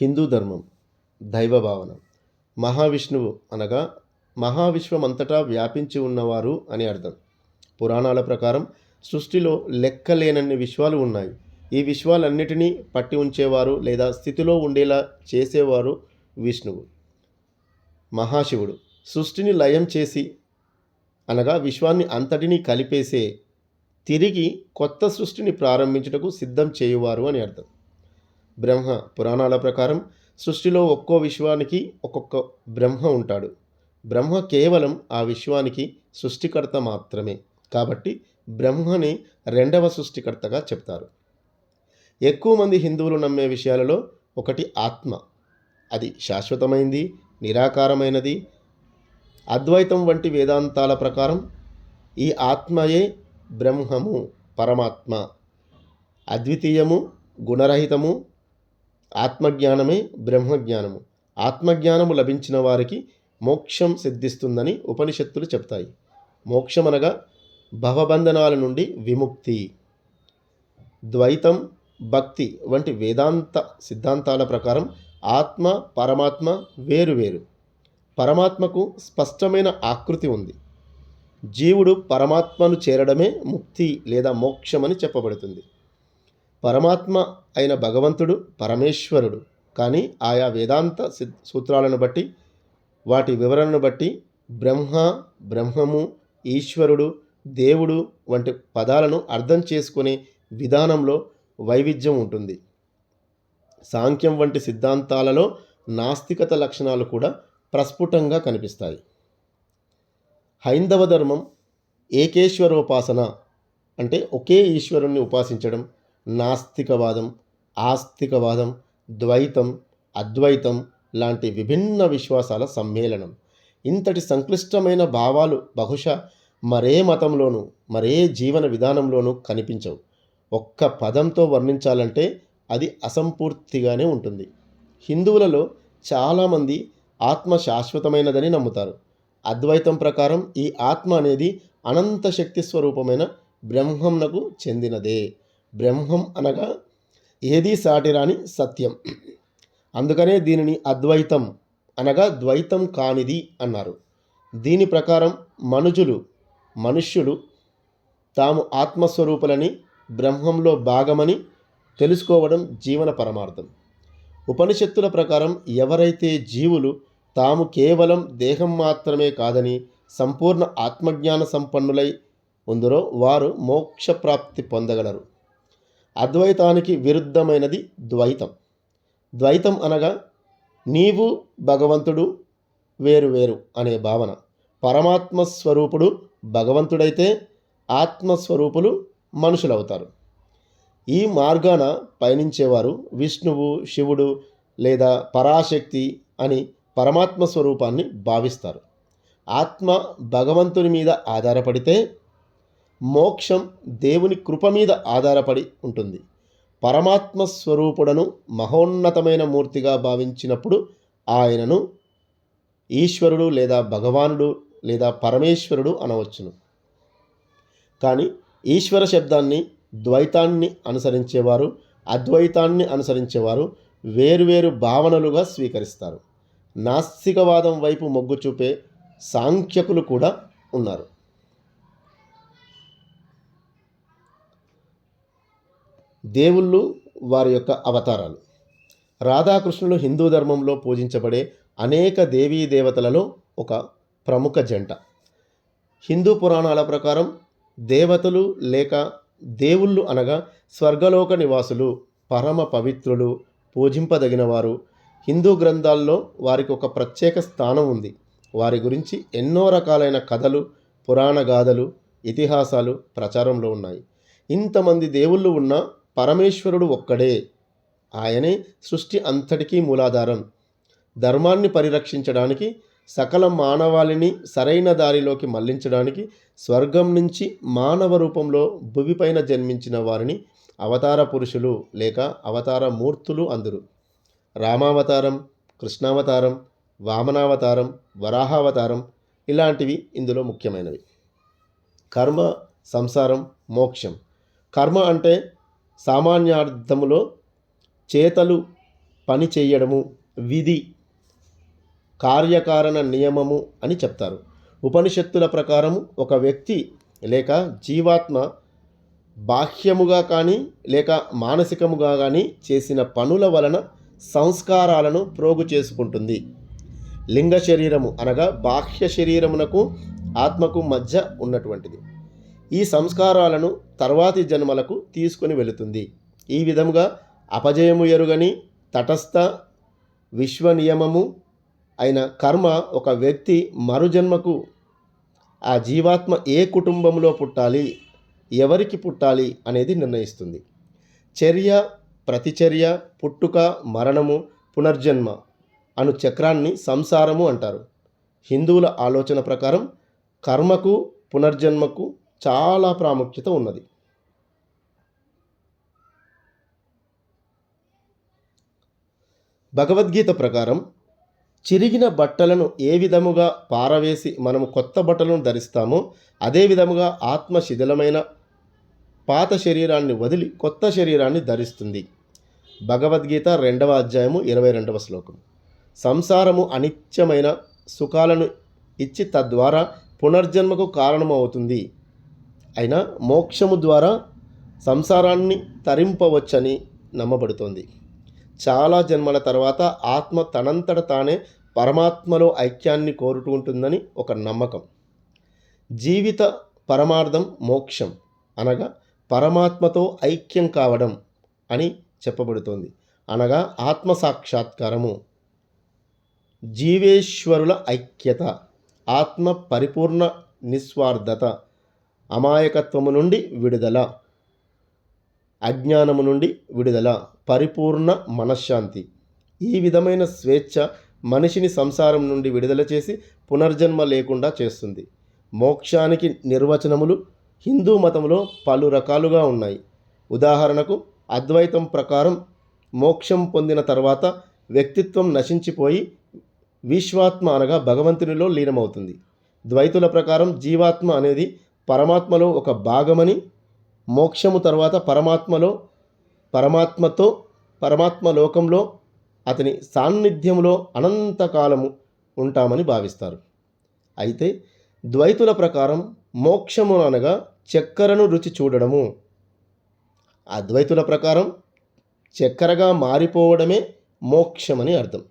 హిందూ ధర్మం దైవ భావన. మహావిష్ణువు అనగా మహావిశ్వమంతటా వ్యాపించి ఉన్నవారు అని అర్థం. పురాణాల ప్రకారం సృష్టిలో లెక్కలేనన్ని విశ్వాలు ఉన్నాయి. ఈ విశ్వాలన్నిటినీ పట్టి ఉంచేవారు లేదా స్థితిలో ఉండేలా చేసేవారు విష్ణువు. మహాశివుడు సృష్టిని లయం చేసి అనగా విశ్వాన్ని అంతటినీ కలిపేసే తిరిగి కొత్త సృష్టిని ప్రారంభించుటకు సిద్ధం చేయువారు అని అర్థం. బ్రహ్మ పురాణాల ప్రకారం సృష్టిలో ఒక్కో విశ్వానికి ఒక్కొక్క బ్రహ్మ ఉంటాడు. బ్రహ్మ కేవలం ఆ విశ్వానికి సృష్టికర్త మాత్రమే. కాబట్టి బ్రహ్మని రెండవ సృష్టికర్తగా చెప్తారు. ఎక్కువ మంది హిందువులు నమ్మే విషయాలలో ఒకటి ఆత్మ. అది శాశ్వతమైంది నిరాకారమైనది. అద్వైతం వంటి వేదాంతాల ప్రకారం ఈ ఆత్మయే బ్రహ్మము పరమాత్మ. అద్వితీయము గుణరహితము ఆత్మజ్ఞానమే బ్రహ్మజ్ఞానము. ఆత్మజ్ఞానము లభించిన వారికి మోక్షం సిద్ధిస్తుందని ఉపనిషత్తులు చెప్తాయి. మోక్షం అనగా భవబంధనాల నుండి విముక్తి ద్వైతం భక్తి వంటి వేదాంత సిద్ధాంతాల ప్రకారం ఆత్మ పరమాత్మ వేరు వేరు. పరమాత్మకు స్పష్టమైన ఆకృతి ఉంది. జీవుడు పరమాత్మను చేరడమే ముక్తి లేదా మోక్షమని చెప్పబడుతుంది. పరమాత్మ అయిన భగవంతుడు పరమేశ్వరుడు. కానీ ఆయా వేదాంత సూత్రాలను బట్టి వాటి వివరణను బట్టి బ్రహ్మ బ్రహ్మము ఈశ్వరుడు దేవుడు వంటి పదాలను అర్థం చేసుకునే విధానంలో వైవిధ్యం ఉంటుంది. సాంఖ్యం వంటి సిద్ధాంతాలలో నాస్తికత లక్షణాలు కూడా ప్రస్ఫుటంగా కనిపిస్తాయి. హైందవ ధర్మం ఏకేశ్వరోపాసన అంటే ఒకే ఈశ్వరుణ్ణి ఉపాసించడం నాస్తికవాదం ఆస్తికవాదం ద్వైతం అద్వైతం లాంటి విభిన్న విశ్వాసాల సమ్మేళనం. ఇంతటి సంక్లిష్టమైన భావాలు బహుశా మరే మతంలోనూ మరే జీవన విధానంలోనూ కనిపించవు. ఒక్క పదంతో వర్ణించాలంటే అది అసంపూర్తిగానే ఉంటుంది. హిందువులలో చాలామంది ఆత్మ శాశ్వతమైనదని నమ్ముతారు. అద్వైతం ప్రకారం ఈ ఆత్మ అనేది అనంత శక్తి స్వరూపమైన బ్రహ్మంనకు చెందినదే. బ్రహ్మం అనగా ఏదీ సాటిరాని సత్యం. అందుకనే దీనిని అద్వైతం అనగా ద్వైతం కానిది అన్నారు. దీని ప్రకారం మనుజులు మనుష్యులు తాము ఆత్మస్వరూపులని బ్రహ్మంలో భాగమని తెలుసుకోవడం జీవన పరమార్థం. ఉపనిషత్తుల ప్రకారం ఎవరైతే జీవులు తాము కేవలం దేహం మాత్రమే కాదని సంపూర్ణ ఆత్మజ్ఞాన సంపన్నులై ఉందరో వారు మోక్షప్రాప్తి పొందగలరు. అద్వైతానికి విరుద్ధమైనది ద్వైతం. ద్వైతం అనగా నీవు భగవంతుడు వేరు వేరు అనే భావన. పరమాత్మ స్వరూపుడు భగవంతుడైతే ఆత్మస్వరూపులు మనుషులవుతారు. ఈ మార్గాన పయనించేవారు విష్ణువు శివుడు లేదా పరాశక్తి అని పరమాత్మ స్వరూపాన్ని భావిస్తారు. ఆత్మ భగవంతుని మీద ఆధారపడితే మోక్షం దేవుని కృప మీద ఆధారపడి ఉంటుంది. పరమాత్మ స్వరూపుడను మహోన్నతమైన మూర్తిగా భావించినప్పుడు ఆయనను ఈశ్వరుడు లేదా భగవానుడు లేదా పరమేశ్వరుడు అనవచ్చును. కానీ ఈశ్వర శబ్దాన్ని ద్వైతాన్ని అనుసరించేవారు అద్వైతాన్ని అనుసరించేవారు వేరువేరు భావనలుగా స్వీకరిస్తారు. నాస్తికవాదం వైపు మొగ్గు చూపే సాంఖ్యకులు కూడా ఉన్నారు. దేవుళ్ళు వారి యొక్క అవతారాలు. రాధాకృష్ణులు హిందూ ధర్మంలో పూజించబడే అనేక దేవీ దేవతలలో ఒక ప్రముఖ జంట. హిందూ పురాణాల ప్రకారం దేవతలు లేక దేవుళ్ళు అనగా స్వర్గలోక నివాసులు పరమ పవిత్రులు పూజింపదగినవారు. హిందూ గ్రంథాల్లో వారికి ఒక ప్రత్యేక స్థానం ఉంది. వారి గురించి ఎన్నో రకాలైన కథలు పురాణ గాథలు ఇతిహాసాలు ప్రచారంలో ఉన్నాయి. ఇంతమంది దేవుళ్ళు ఉన్న పరమేశ్వరుడు ఒక్కడే. ఆయనే సృష్టి అంతటికీ మూలాధారం. ధర్మాన్ని పరిరక్షించడానికి సకల మానవాళిని సరైన దారిలోకి మళ్ళించడానికి స్వర్గం నుంచి మానవ రూపంలో భువిపైన జన్మించిన వారిని అవతార పురుషులు లేక అవతార మూర్తులు అందురు. రామావతారం కృష్ణావతారం వామనావతారం వరాహావతారం ఇలాంటివి ఇందులో ముఖ్యమైనవి. కర్మ సంసారం మోక్షం. కర్మ అంటే సామాన్యార్థములో చేతలు పని చేయడము విధి కార్యకారణ నియమము అని చెప్తారు. ఉపనిషత్తుల ప్రకారం ఒక వ్యక్తి లేక జీవాత్మ బాహ్యముగా కానీ లేక మానసికముగా కానీ చేసిన పనుల వలన సంస్కారాలను ప్రోగు చేసుకుంటుంది. లింగ శరీరము అనగా బాహ్య శరీరమునకు ఆత్మకు మధ్య ఉన్నటువంటిది. ఈ సంస్కారాలను తర్వాతి జన్మలకు తీసుకొని వెళుతుంది. ఈ విధముగా అపజయము ఎరుగని తటస్థ విశ్వ నియమము అయిన కర్మ ఒక వ్యక్తి మరుజన్మకు ఆ జీవాత్మ ఏ కుటుంబంలో పుట్టాలి ఎవరికి పుట్టాలి అనేది నిర్ణయిస్తుంది. చర్య ప్రతిచర్య పుట్టుక మరణము పునర్జన్మ అను చక్రాన్ని సంసారము అంటారు. హిందువుల ఆలోచన ప్రకారం కర్మకు పునర్జన్మకు చాలా ప్రాముఖ్యత ఉన్నది. భగవద్గీత ప్రకారం చిరిగిన బట్టలను ఏ విధముగా పారవేసి మనము కొత్త బట్టలను ధరిస్తామో అదే విధముగా ఆత్మ శిథిలమైన పాత శరీరాన్ని వదిలి కొత్త శరీరాన్ని ధరిస్తుంది. భగవద్గీత రెండవ అధ్యాయము ఇరవై రెండవ శ్లోకం. సంసారము అనిత్యమైన సుఖాలను ఇచ్చి తద్వారా పునర్జన్మకు కారణమవుతుంది. అయినా మోక్షము ద్వారా సంసారాన్ని తరింపవచ్చని నమ్మబడుతోంది. చాలా జన్మల తర్వాత ఆత్మ తనంతట తానే పరమాత్మలో ఐక్యాన్ని కోరుకుంటుందని ఒక నమ్మకం. జీవిత పరమార్థం మోక్షం అనగా పరమాత్మతో ఐక్యం కావడం అని చెప్పబడుతోంది. అనగా ఆత్మ సాక్షాత్కారము. జీవేశ్వరుల ఐక్యత ఆత్మ పరిపూర్ణ నిస్వార్థత అమాయకత్వము నుండి విడుదల అజ్ఞానము నుండి విడుదల పరిపూర్ణ మనశ్శాంతి. ఈ విధమైన స్వేచ్ఛ మనిషిని సంసారం నుండి విడుదల చేసి పునర్జన్మ లేకుండా చేస్తుంది. మోక్షానికి నిర్వచనములు హిందూ మతంలో పలు రకాలుగా ఉన్నాయి. ఉదాహరణకు అద్వైతం ప్రకారం మోక్షం పొందిన తర్వాత వ్యక్తిత్వం నశించిపోయి విశ్వాత్మ అనగా భగవంతునిలో లీనమవుతుంది. ద్వైతుల ప్రకారం జీవాత్మ అనేది పరమాత్మలో ఒక భాగమని మోక్షము తర్వాత పరమాత్మలో పరమాత్మతో పరమాత్మ లోకంలో అతని సాన్నిధ్యంలో అనంతకాలము ఉంటామని భావిస్తారు. అయితే ద్వైతుల ప్రకారం మోక్షము అనగా చక్కెరను రుచి చూడడము. అద్వైతుల ప్రకారం చక్కెరగా మారిపోవడమే మోక్షమని అర్థం.